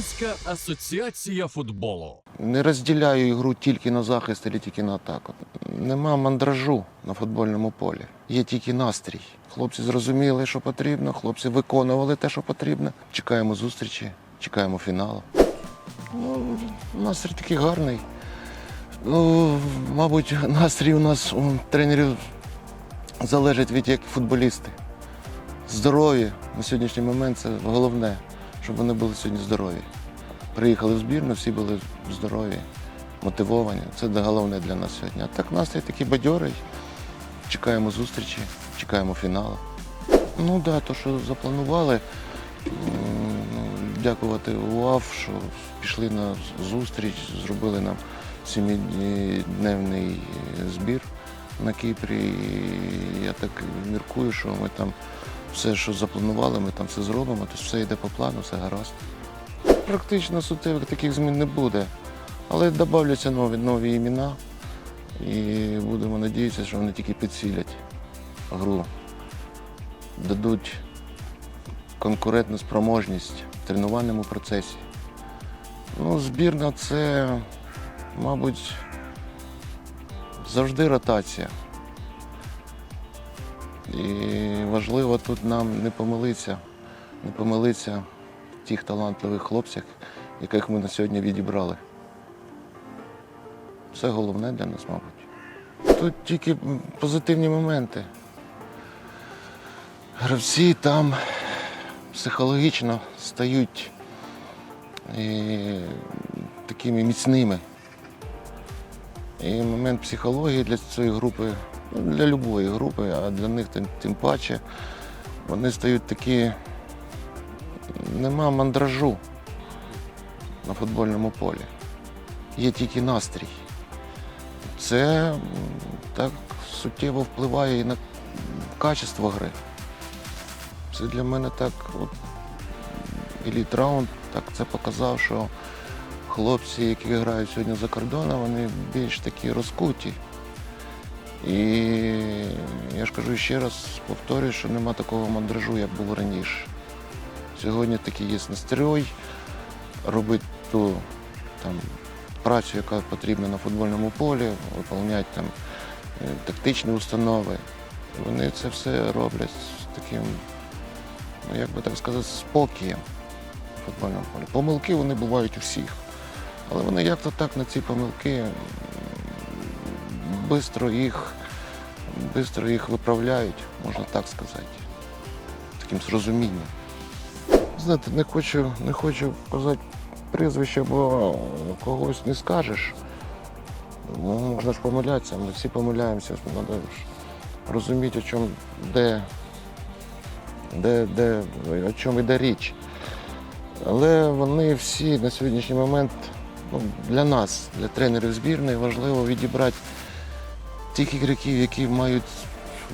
Українська асоціація футболу. Не розділяю ігру тільки на захист або тільки на атаку. Нема мандражу на футбольному полі. Є тільки настрій. Хлопці зрозуміли, що потрібно, хлопці виконували те, що потрібно. Чекаємо зустрічі, чекаємо фіналу. Ну, настрій такий гарний. Ну, мабуть, настрій у нас у тренерів залежить від як футболісти. Здоров'я на сьогоднішній момент це головне, щоб вони були сьогодні здорові. Приїхали в збірну, всі були здорові, мотивовані. Це головне для нас сьогодні. А так настрій такий бадьорий. Чекаємо зустрічі, чекаємо фіналу. Ну так, да, то, що запланували, ну, дякувати УАФ, що пішли на зустріч, зробили нам сімидневний збір на Кіпрі. І я так міркую, що ми там все, що запланували, ми там все зробимо, тобто все йде по плану, все гаразд. Практично суттєвих таких змін не буде. Але додаються нові, нові імена. І будемо надіятися, що вони тільки підсилять гру, дадуть конкурентну спроможність в тренувальному процесі. Ну, збірна це, мабуть, завжди ротація. І важливо тут нам не помилитися, не помилитися тих талантливих хлопцях, яких ми на сьогодні відібрали. Це головне для нас, мабуть. Тут тільки позитивні моменти. Гравці там психологічно стають е, такими міцними. І момент психології для цієї групи, ну, для будь-якої групи, а для них тим, тим паче, вони стають такі. Нема мандражу на футбольному полі. Є тільки настрій. Це так суттєво впливає і на качество гри. Це для мене так, от, еліт раунд так це показав, що хлопці, які грають сьогодні за кордоном, вони більш такі розкуті. І я ж кажу ще раз, повторюю, що нема такого мандражу, як було раніше. Сьогодні такий є настрій, робити ту там, працю, яка потрібна на футбольному полі, виконувати там е, тактичні установи. Вони це все роблять з таким, ну як би так сказати, спокієм на футбольному полі. Помилки вони бувають у всіх. Але вони як-то так на ці помилки швидко їх, бистро їх виправляють, можна так сказати. Таким з розумінням. Знаєте, не хочу, не хочу казати прізвище, бо когось не скажеш. Ну, можна ж помилятися, ми всі помиляємося, треба розуміти, о чому, де, де, де, о чому йде річ. Але вони всі на сьогоднішній момент ну, для нас, для тренерів збірної, важливо відібрати тих ігроків, які мають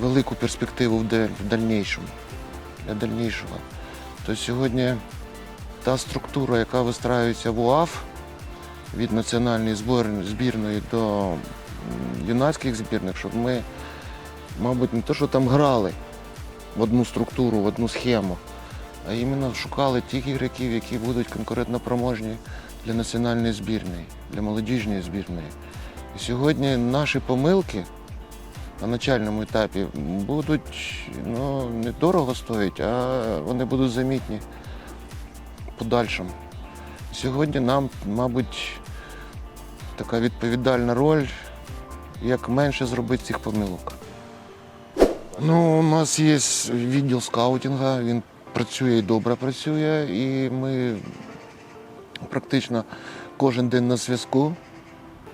велику перспективу в дальнішому, для дальнішого. То сьогодні та структура, яка вистраюється в УАФ від національної збірної до юнацьких збірних, щоб ми, мабуть, не то, що там грали в одну структуру, в одну схему, а іменно шукали тих ігроків, які будуть конкурентно проможні для національної збірної, для молодіжної збірної. І сьогодні наші помилки на начальному етапі будуть ну, не дорого стоять, а вони будуть замітні подальшому. Сьогодні нам, мабуть, така відповідальна роль, як менше зробити цих помилок. Ну, у нас є відділ скаутингу, він працює і добре працює, і ми практично кожен день на зв'язку.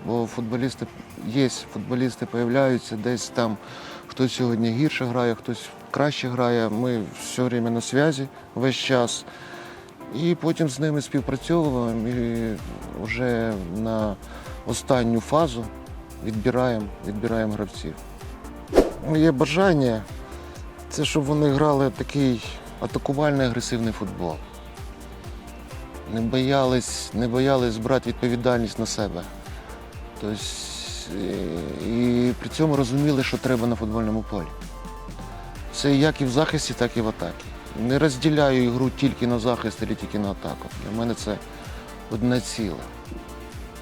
Бо футболісти є, футболісти з'являються десь там. Хтось сьогодні гірше грає, хтось краще грає. Ми все время на зв'язі весь час. І потім з ними співпрацьовуємо і вже на останню фазу відбираємо, відбираємо гравців. Моє бажання це щоб вони грали такий атакувальний агресивний футбол. Не боялись, не боялись брати відповідальність на себе. Тобто, і при цьому розуміли, що треба на футбольному полі. Це як і в захисті, так і в атакі. Не розділяю ігру тільки на захист або тільки на атаку. Для мене це одне ціле.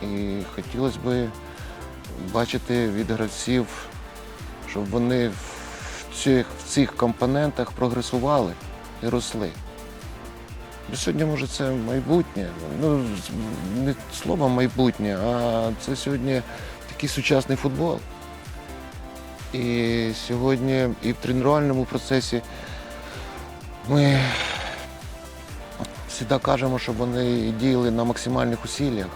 І хотілося б бачити від гравців, щоб вони в цих, в цих компонентах прогресували і росли. Сьогодні, може, це майбутнє. Ну, не слово майбутнє, а це сьогодні такий сучасний футбол. І сьогодні і в тренувальному процесі ми завжди кажемо, щоб вони діяли на максимальних усиллях.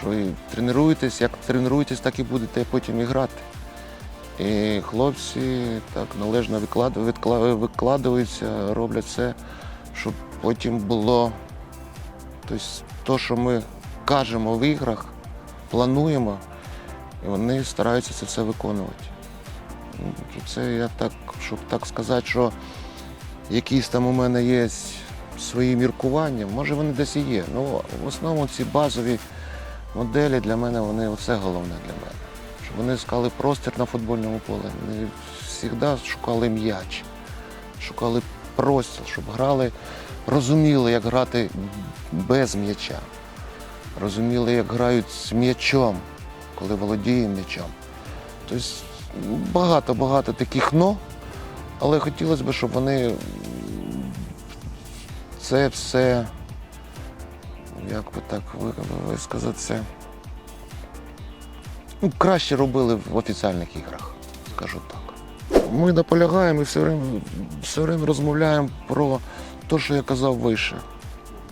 Що і тренуєтесь, як тренуєтесь, так і будете потім і грати. І хлопці так належно викладу- відкла- викладаються, роблять все, щоб потім було тобто, то, що ми кажемо в іграх, плануємо, і вони стараються це все виконувати. Ну, Це я так, щоб так сказати, що якісь там у мене є свої міркування, може вони десь і є. Ну, в основному ці базові моделі для мене вони оце головне для мене. Щоб вони шукали простір на футбольному полі. Вони завжди шукали м'яч, шукали простір, щоб грали, розуміли, як грати без м'яча. Розуміли, як грають з м'ячом, коли володіє м'ячом. Тобто багато-багато таких но, але хотілося б, щоб вони це все, як би так висказатися, ну, краще робили в офіціальних іграх, скажу так. Ми наполягаємо і все время, все время розмовляємо про те, що я казав вище.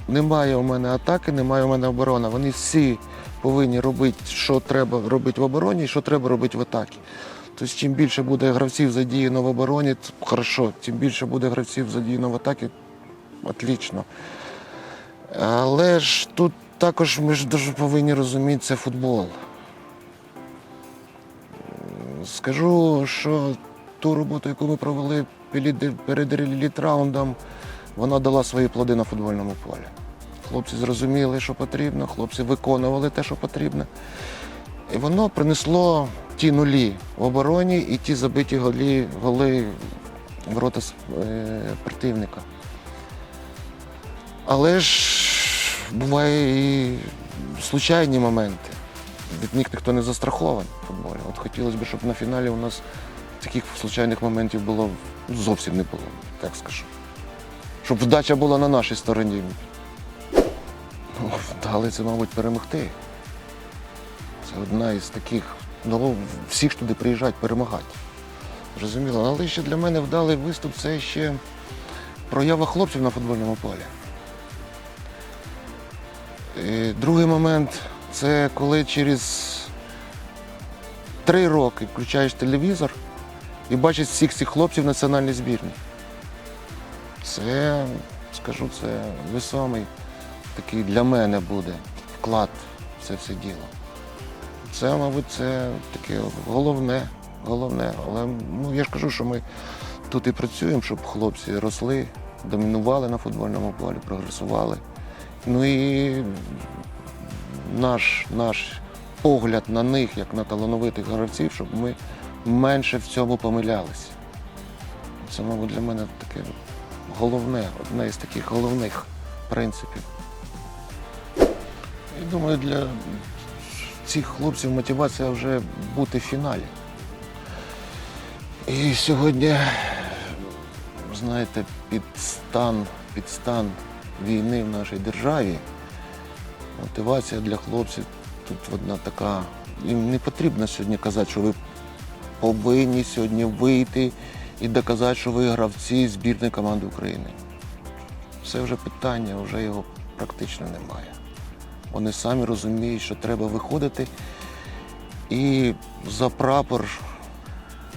Немає у мене атаки, немає у мене оборони. Вони всі повинні робити, що треба робити в обороні і що треба робити в атакі. Тобто, чим більше буде гравців задіяно в обороні, хорошо, тим більше буде гравців задіяно в атакі, отлично. Але ж тут також ми ж дуже повинні розуміти, це футбол. Скажу, що ту роботу, яку ми провели перед- реліт-раундом, вона дала свої плоди на футбольному полі. Хлопці зрозуміли, що потрібно, хлопці виконували те, що потрібно. І воно принесло ті нулі в обороні і ті забиті голі, голи в ворота е, противника. Але ж буває і случайні моменти. Від них ніхто не застрахований в футболі. От хотілося б, щоб на фіналі у нас таких случайних моментів було зовсім не було, так скажу. Щоб вдача була на нашій стороні. Ну, Вдали це, мабуть, перемогти. Це одна із таких. Ну, всі ж туди приїжджають перемагати. Зрозуміло. Але ще для мене вдалий виступ це ще проява хлопців на футбольному полі. І другий момент це коли через три роки включаєш телевізор і бачиш всіх цих хлопців в національній збірні. Це, скажу, це весомий такий для мене буде вклад в це все діло. Це, мабуть, це таке головне, головне. Але ну, я ж кажу, що ми тут і працюємо, щоб хлопці росли, домінували на футбольному полі, прогресували. Ну і наш, наш погляд на них, як на талановитих гравців, щоб ми менше в цьому помилялися. Це, мабуть, для мене таке головне, одне із таких головних принципів. Я думаю, для цих хлопців мотивація вже бути в фіналі. І сьогодні, знаєте, під стан, під стан війни в нашій державі, мотивація для хлопців тут одна така. Їм не потрібно сьогодні казати, що ви повинні сьогодні вийти і доказати, що ви гравці збірної команди України. Це вже питання, вже його практично немає. Вони самі розуміють, що треба виходити і за прапор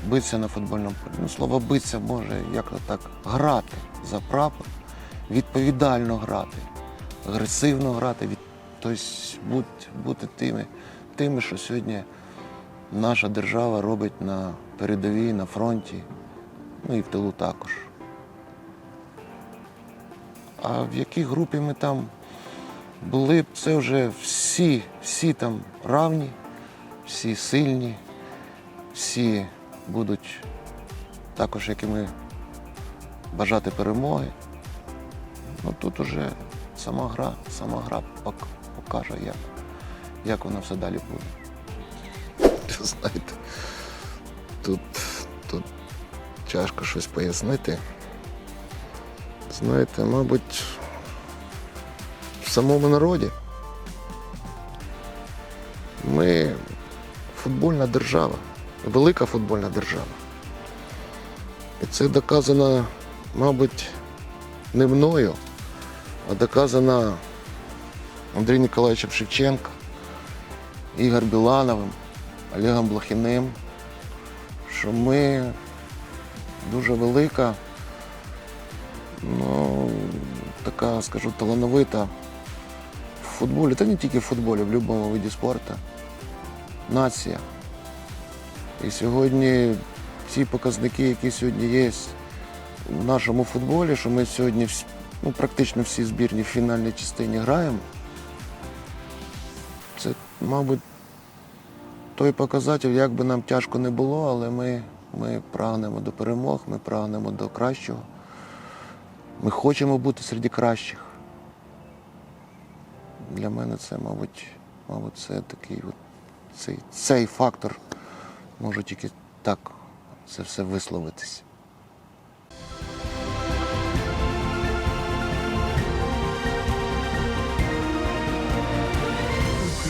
битися на футбольному полі. Ну, слово битися може як так грати за прапор, відповідально грати, агресивно грати, від... тобто бути тими, тими, що сьогодні наша держава робить на передовій, на фронті, ну і в тилу також. А в якій групі ми там були це вже всі, всі там равні, всі сильні, всі будуть також, як і ми, бажати перемоги. Ну тут уже сама гра, сама гра покаже, як, як воно все далі буде. Знаєте, тут, тут тяжко щось пояснити. Знаєте, мабуть, в самому народі ми футбольна держава, велика футбольна держава. І це доказано, мабуть, не мною, а доказано Андрієм Ніколаєвичем Шевченко, Ігор Білановим, Олегом Блохіним, що ми дуже велика, ну, така, скажу, талановита в футболі, та не тільки в футболі, в будь-якому виді спорту. Нація. І сьогодні ці показники, які сьогодні є в нашому футболі, що ми сьогодні ну, практично всі збірні в фінальній частині граємо, це, мабуть, той показатель, як би нам тяжко не було, але ми, ми прагнемо до перемог, ми прагнемо до кращого. Ми хочемо бути серед кращих. Для мене це, мабуть, мабуть, це такий от, цей, цей фактор може тільки так це все висловитись.